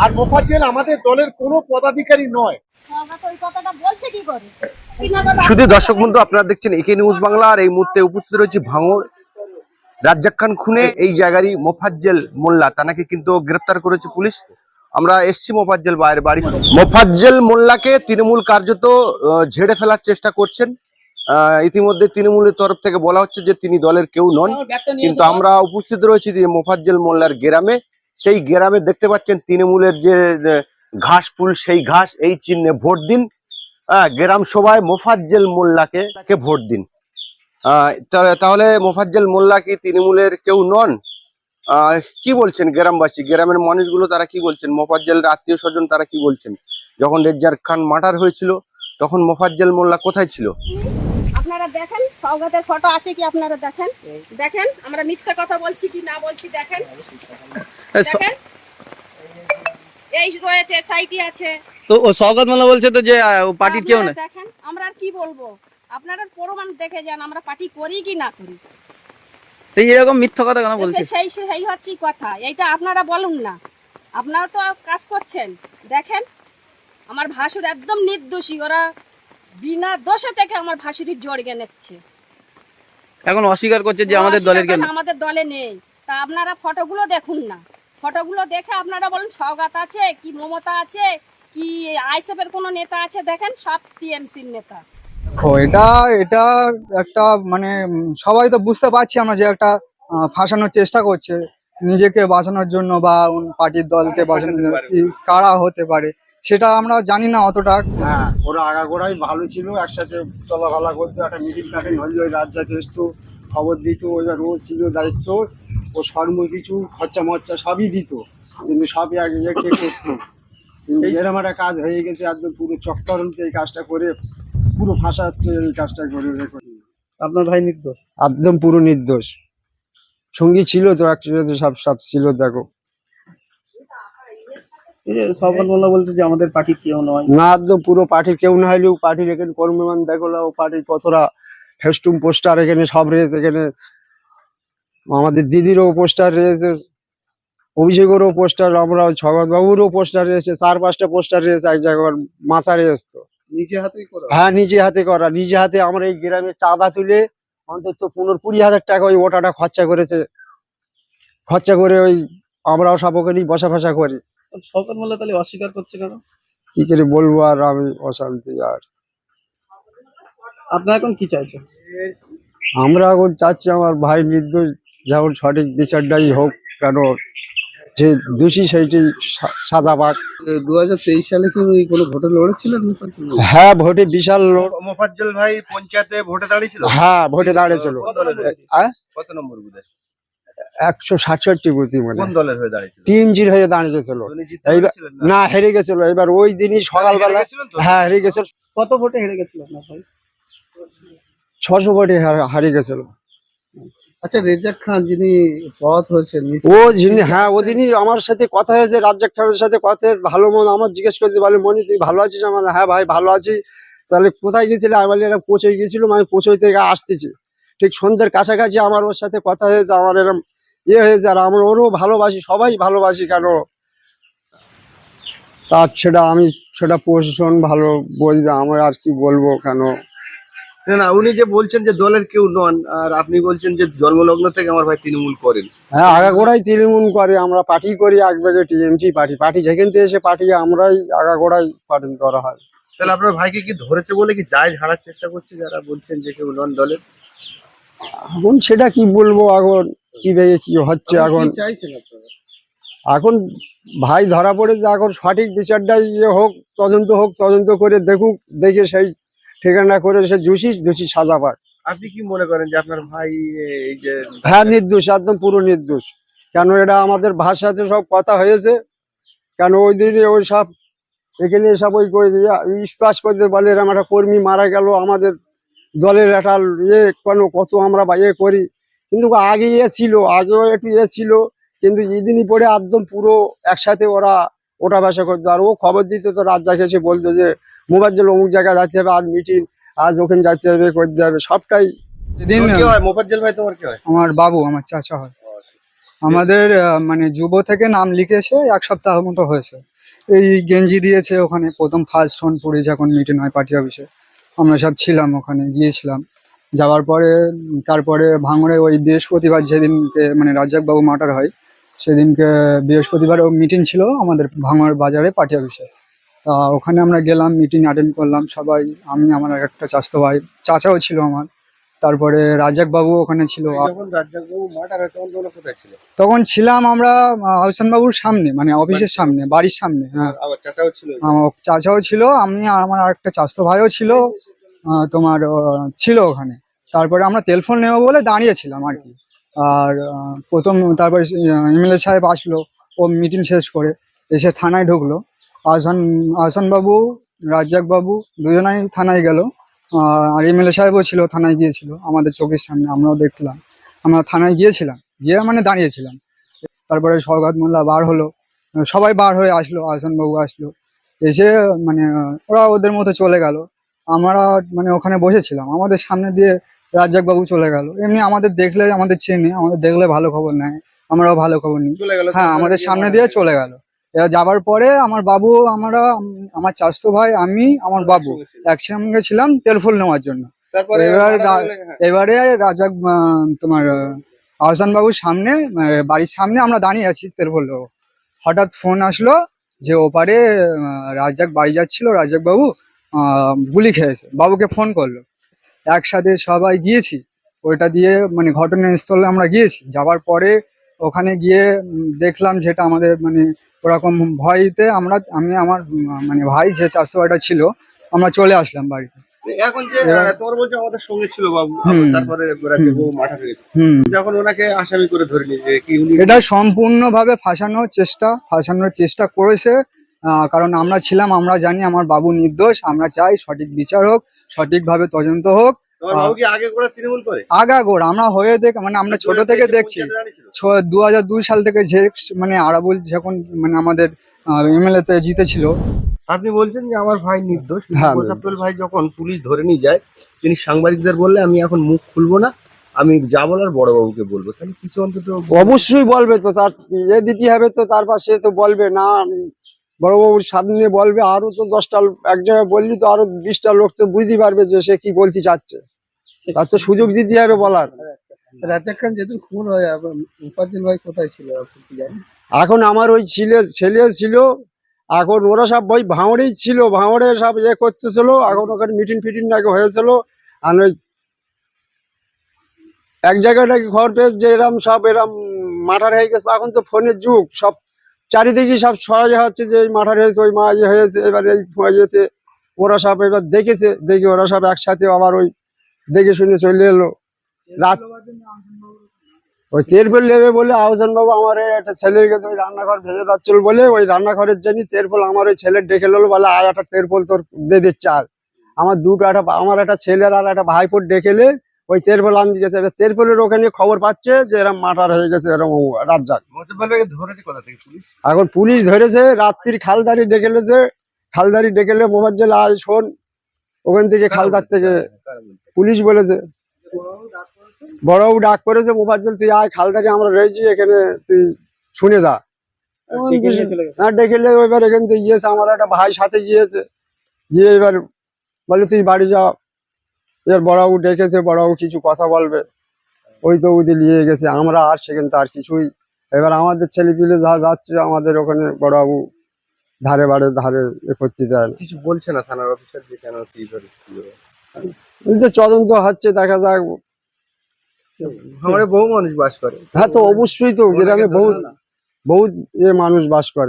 আর মোফাজ্জেল আমাদের দলের কোনো পদাধিকারী নয়। সৌগত ওই কথাটা বলছে কি করে? শুধু দর্শক বন্ধু আপনারা দেখছেন একে নিউজ বাংলা আর এই মুহূর্তে উপস্থিত রয়েছে ভাঙড় রাজ্জাক খান খুনে এই জায়গারই মোফাজ্জেল মোল্লা। তানাকে কিন্তু গ্রেপ্তার করেছে পুলিশ। আমরা এসছি মোফাজ্জেল বাইরের বাড়ি। মোফাজ্জেল মোল্লাকে তৃণমূল কার্যত ঝেড়ে ফেলার চেষ্টা করছেন। আহ, ইতিমধ্যে তৃণমূলের তরফ থেকে বলা হচ্ছে যে তিনি দলের কেউ নন। কিন্তু আমরা উপস্থিত রয়েছি যে মোফাজ্জেল মোল্লার গ্রামে। সেই গ্রামে দেখতে পাচ্ছেন তৃণমূলের যে ঘাস ফুল সেই ঘাস এই চিহ্নে ভোট দিন। হ্যাঁ, গ্রাম সভায় মোফাজ্জেল মোল্লাকে তাকে ভোট দিন। তাহলে মোফাজ্জেল মোল্লা কি তৃণমূলের কেউ নন? কি বলছেন গ্রামবাসী? গ্রামের মানুষগুলো তারা কি বলছেন? মোফাজ্জেলের আত্মীয় স্বজন তারা কি বলছেন? যখন রেজ্জার খান মার্ডার হয়েছিল তখন মোফাজ্জেল মোল্লা কোথায় ছিল? আপনারা দেখেন সৌগতের ফটো আছে কি আপনারা দেখেন? দেখেন আমরা মিথ্যা কথা বলছি কি না বলছি দেখেন। এই রয়েছে সাইটি আছে। তো ও স্বাগত মাল্লা বলছে তো যে পার্টির কেউ আপনারা না দেখেন আমরা আর কি বলব? আপনারা প্রমাণ দেখে যান আমরা পার্টি করি কি না করি। এই এরকম মিথ্যা কথা কেন বলছে সেই সেই হচ্ছে কথা। এইটা আপনারা বলুন না। আপনারা তো কাজ করছেন। দেখেন আমার ভাসুর একদম নির্দোষী। ওরা বিনা দোষে থেকে আমার ভাসুরি জড়িয়ে নিচ্ছে এখন অস্বীকার করছে যে আমাদের দলের আমাদের দলে নেই। তা আপনারা ফটোগুলো দেখুন না। ফটোগুলো দেখে আপনারা বলুন সৌগাত আছে কি মমতা আছে কি আইসেফের কোনো নেতা আছে দেখেন সব টিএমসির নেতা। দেখো এটা এটা একটা মানে সবাই তো বুঝতে পারছি আমরা যে একটা ফাঁসানোর চেষ্টা করছে। নিজেকে বাঁচানোর জন্য বা পার্টির দলকে বাঁচানোর জন্য কি কারা হতে পারে সেটা আমরা জানি না অতটা। হ্যাঁ ওরা আগাগোড়াই ভালো ছিল একসাথে চলাফেরা করতো একটা মিটিং টাটিং হইলে ওই রাজ্যাতে আসতো খবর দিত ওই রোজ ছিল দায়িত্ব। ও সর্ব কিছু খরচা মরচা সবই দিত। কিন্তু সবই আগে একে করতো? কিন্তু এরকম একটা কাজ হয়ে গেছে একদম পুরো চক্করতে এই কাজটা করে পুরো ফাঁসাচ্ছে এই কাজটা করে আপনার ভাই নির্দোষ? একদম পুরো নির্দোষ। সঙ্গী ছিল তো একসাথে সব সব ছিল দেখো। যে বলছে যে আমাদের পার্টির কেউ নয়। না একদম পুরো পার্টির কেউ না হলেও পার্টির এখানে কর্মমান দেখো পার্টির কতটা ফেস্টুম পোস্টার এখানে সব রয়েছে এখানে আমাদের দিদিরও পোস্টার রয়েছে অভিষেকেরও পোস্টার আমরা বাবুরও পোস্টার রয়েছে চার পাঁচটা পোস্টার রয়েছে এক জায়গায় মাথা রয়েছে তো। নিজে করা? হ্যাঁ নিজে হাতে করা নিজে হাতে আমরা এই গ্রামে চাঁদা তুলে অন্তত পনেরো কুড়ি হাজার টাকা ওই ওটাটা খরচা করেছে। খরচা করে ওই আমরাও ওখানেই বসা ফসা করি। তাহলে অস্বীকার করছে কেন? কি করে বলব আর আমি অশান্তি আর। আপনারা এখন কি চাইছেন? আমরা এখন চাচ্ছি আমার ভাই নির্দোষ যেমন সঠিক বিচারটাই হোক কেন যে দোষী সেইটি সা- সাজা পাক। দু হাজার তেইশ সালে কি কোনো ভোটে লড়েছিলেন হ্যাঁ ভোটে বিশাল মোফাজ্জল ভাই পঞ্চায়েতে ভোটে দাঁড়িয়েছিল? হ্যাঁ ভোটে দাঁড়িয়েছিল। কত নম্বর বুধে একশো সাতষট্টি প্রতি মানে কোন দলের হয়ে দাঁড়িয়েছিল? তিন জির হয়ে দাঁড়িয়েছিল। এইবার- না। হেরে গেছিল। এবার ওই দিনই সকালবেলা? হ্যাঁ হেরে গেছিল। কত ভোটে হেরে গেছিল ছশো ভোটে হারিয়ে গেছিল। আচ্ছা রেজাক খান যিনি পথ হয়েছেন ও যিনি হ্যাঁ ওদিনই আমার সাথে কথা হয়েছে রাজ্জাক খানের সাথে কথা হয়েছে ভালো মন আমার জিজ্ঞেস করতে বলে মনি তুই ভালো আছিস? আমার হ্যাঁ ভাই ভালো আছি। তাহলে কোথায় গেছিলে আমি বলি এরকম পৌঁছে গেছিলাম আমি পৌঁছে থেকে আসতেছি। ঠিক সন্ধ্যের কাছাকাছি আমার ওর সাথে কথা হয়েছে আমার এরকম ইয়ে হয়েছে আর আমরা ওরও ভালোবাসি সবাই ভালোবাসি কেন? তার সেটা আমি সেটা প্রশাসন ভালো বলবে আমার আর কি বলব কেন? না না উনি যে বলছেন যে দলের কেউ নন আর আপনি বলছেন যে জন্মলগ্ন থেকে আমার ভাই তৃণমূল করেন। হ্যাঁ আগাগোড়াই তৃণমূল করে আমরা পার্টি করি একবারে টিএমসি পার্টি। পার্টি যেখান থেকে এসে পার্টি আমরাই আগাগোড়াই পার্টি করা হয়। তাহলে আপনার ভাইকে কি ধরেছে বলে কি দায় ঝাড়ার চেষ্টা করছে যারা বলছেন যে কেউ নন দলের? এখন সেটা কি বলব এখন কি ভেবে কি হচ্ছে এখন চাইছেন আপনারা? এখন ভাই ধরা পড়েছে এখন সঠিক বিচারটাই ইয়ে হোক তদন্ত হোক তদন্ত করে দেখুক দেখে সেই ঠিকানা করে সে দোষী দোষী সাজা পাক। আপনি কি মনে করেন যে আপনার ভাই এই যে হ্যাঁ নির্দোষ একদম পুরো নির্দোষ। কেন এটা আমাদের ভাষাতে সব কথা হয়েছে? কেন ওই দিনে ওই সব এখানে সব ওই করে স্পাস করতে বলে এরকম একটা কর্মী মারা গেল আমাদের দলের একটা ইয়ে কেন কত আমরা বা ইয়ে করি। কিন্তু আগে ইয়ে ছিল আগেও একটু ইয়ে ছিল কিন্তু এদিনই পরে একদম পুরো একসাথে ওরা ওটা বাসা করতো। আর ও খবর দিত তো রাত জাগে এসে বলতো যে মোবাইল অমুক জায়গায় যেতে হবে আজ মিটিং আজ ওখানে যেতে হবে করতে হবে সবটাই। হয়? আমার বাবু আমার চাচা হয়। আমাদের মানে যুব থেকে নাম লিখেছে এক সপ্তাহ মতো হয়েছে। এই গেঞ্জি দিয়েছে ওখানে প্রথম ফার্স্ট সোনপুরে যখন মিটিং হয় পার্টি অফিসে আমরা সব ছিলাম ওখানে গিয়েছিলাম। যাওয়ার পরে তারপরে ভাঙড়ে ওই বৃহস্পতিবার যেদিনকে মানে রাজ্জাকবাবু মার্টার হয় সেদিনকে বৃহস্পতিবার মিটিং ছিল আমাদের ভাঙড় বাজারে পার্টি অফিসে তা ওখানে আমরা গেলাম মিটিং অ্যাটেন্ড করলাম সবাই আমি আমার একটা চাস্তো ভাই চাচাও ছিল আমার। তারপরে রাজ্জাকবাবু ওখানে ছিল। তখন ছিলাম আমরা বাবুর সামনে মানে অফিসের সামনে বাড়ির সামনে হ্যাঁ। চাচাও ছিল আমার চাচাও ছিল আমি আর আমার আরেকটা চাচাতো ভাইও ছিল তোমার ছিল ওখানে। তারপরে আমরা টেলিফোন নেব বলে দাঁড়িয়েছিলাম আর কি। আর প্রথম তারপরে এমএলএ সাহেব আসলো ও মিটিং শেষ করে এসে থানায় ঢুকলো। আহসান আহসান বাবু রাজ্জাক বাবু দুজনাই থানায় গেল। আর এম এমএলএ সাহেবও ছিল থানায় গিয়েছিল আমাদের চোখের সামনে আমরাও দেখলাম। আমরা থানায় গিয়েছিলাম গিয়ে মানে দাঁড়িয়েছিলাম। তারপরে সৌগাত মোল্লা বার হলো সবাই বার হয়ে আসলো আহসান বাবু আসলো। এসে মানে ওরা ওদের মতো চলে গেল। আমরা মানে ওখানে বসেছিলাম আমাদের সামনে দিয়ে রাজ্জাক বাবু চলে গেল। এমনি আমাদের দেখলে আমাদের চেনে আমাদের দেখলে ভালো খবর নেয় আমরাও ভালো খবর নিই। চলে গেল হ্যাঁ আমাদের সামনে দিয়ে চলে গেল। যাবার পরে আমার বাবু আমরা আমার চাচতো ভাই আমি আমার বাবু একসঙ্গে ছিলাম টেলিফোন নেওয়ার জন্য। এবার মারা রা- গেলে, হ্যাঁ। এবারে রাজাক তোমার আহসান বাবুর সামনে মানে বাড়ির সামনে আমরা দাঁড়িয়ে আছি তেলফল হঠাৎ ফোন আসলো যে ওপারে আহ, রাজ্জাক বাড়ি যাচ্ছিল রাজাক বাবু গুলি খেয়েছে। বাবুকে ফোন করল। একসাথে সবাই গিয়েছি। ওইটা দিয়ে মানে ঘটনাস্থলে আমরা গিয়েছি। যাওয়ার পরে ওখানে গিয়ে দেখলাম যেটা আমাদের মানে ওরকম ভয়তে আমরা আমি আমার মানে ভাই যে চারশো ভাইটা ছিল আমরা চলে আসলাম বাড়িতে। এখন যে এবার- বলছে আমাদের সঙ্গে ছিল বাবু তারপরে রাজ্জাকবাবু মার্ডার গেছে হুম। যখন ওনাকে আসামি করে ধরে নিয়েছে কি এটা সম্পূর্ণভাবে ফাঁসানোর চেষ্টা ফাঁসানোর চেষ্টা করেছে আহ, কারণ আমরা ছিলাম আমরা জানি আমার বাবু নির্দোষ আমরা চাই সঠিক বিচার হোক সঠিকভাবে তদন্ত হোক। তোমার বাবু কি আগে করে আগাগোড় আমরা হয়ে দেখ মানে আমরা ছোট থেকে দেখছি। দু হাজার দুই সাল থেকে যে মানে আরাবুল যখন মানে আমাদের এমএলএ তে জিতেছিল। আপনি বলছেন যে আমার ভাই নির্দোষ হ্যাঁ, ভাই যখন পুলিশ ধরে নিয়ে যায় তিনি সাংবাদিকদের বললে আমি এখন মুখ খুলবো না আমি যা বলার বড়বাবুকে বলব। তাহলে কিছু অন্তত অবশ্যই বলবে তো তার এ দিতে হবে তো তার পাশে তো বলবে না বড়বাবুর সামনে বলবে আরও তো দশটা এক জায়গায় বললি তো আরও বিশটা লোক তো বুঝতে পারবে যে সে কি বলতে চাচ্ছে। তার তো সুযোগ দিতে হবে বলার। রাজ্জাক খান যেদিন খুন হয় মুফাজ্জল ভাই কোথায় ছিল এখন আমার ওই ছেলে ছেলে ছিল এখন ওরা সব ওই ভাঁড়েই ছিল ভাঁড়ে সব ইয়ে করতেছিল এখন ওখানে মিটিং ফিটিং নাকি হয়েছিল আর ওই এক জায়গায় নাকি ঘর পেয়ে যে এরম সব এরম মাঠার হয়ে গেছে এখন তো ফোনের যুগ সব চারিদিকে সব ছড়াই হচ্ছে যে এই মাঠার হয়েছে ওই মা ইয়ে হয়েছে এবার এই হয়েছে ওরা সব এবার দেখেছে দেখে ওরা সব একসাথে আবার ওই দেখে শুনে চলে এলো। রাত ওই তেরফল নেবে বলে আহসান বাবু আমার একটা ছেলে গেছে ওই রান্নাঘর ভেঙে যাচ্ছিল বলে ওই রান্নাঘরের জন্য তেরফল আমার ওই ছেলে ডেকে নিলো বলে আর একটা তেরফল তোর দিয়ে দিচ্ছে আজ আমার দুটো একটা আমার একটা ছেলের আর একটা ভাইপোর ডেকেলে ওই তেরফল আনতে গেছে। এবার তেরফলের ওখানে খবর পাচ্ছে যে এরম মার্টার হয়ে গেছে এরম রাজ্জাক পুলিশ? এখন পুলিশ ধরেছে রাত্রির খালদারি ডেকেলেছে খালদারি ডেকেলে মোবাজ্জেল আয় শোন ওখান থেকে খালদার থেকে পুলিশ বলেছে। বড়বাবু ডাক করেছে মোবাজ্জেল তুই আয় খালদারি আমরা রয়েছি এখানে তুই শুনে যা। হ্যাঁ ডেকেলে এবার এখান থেকে গিয়েছে আমার একটা ভাই সাথে গিয়েছে। গিয়ে এবার বলে তুই বাড়ি যা। এবার বড়বাবু ডেকেছে বড়বাবু কিছু কথা বলবে। ওই তো ওদের নিয়ে গেছে আমরা আর সেখানে আর কিছুই। এবার আমাদের ছেলে পিলে যা যাচ্ছে আমাদের ওখানে বড়বাবু ধারে বাড়ে ধারে এ করতে দেয় না। কিছু বলছে না থানার অফিসার যে কেন কি ধরেছে করে। যে তদন্ত হচ্ছে দেখা যাক ভাঙড়ে বহু মানুষ বাস করে। হ্যাঁ তো অবশ্যই তো গ্রামে বহু বহুত এ মানুষ বাস করে।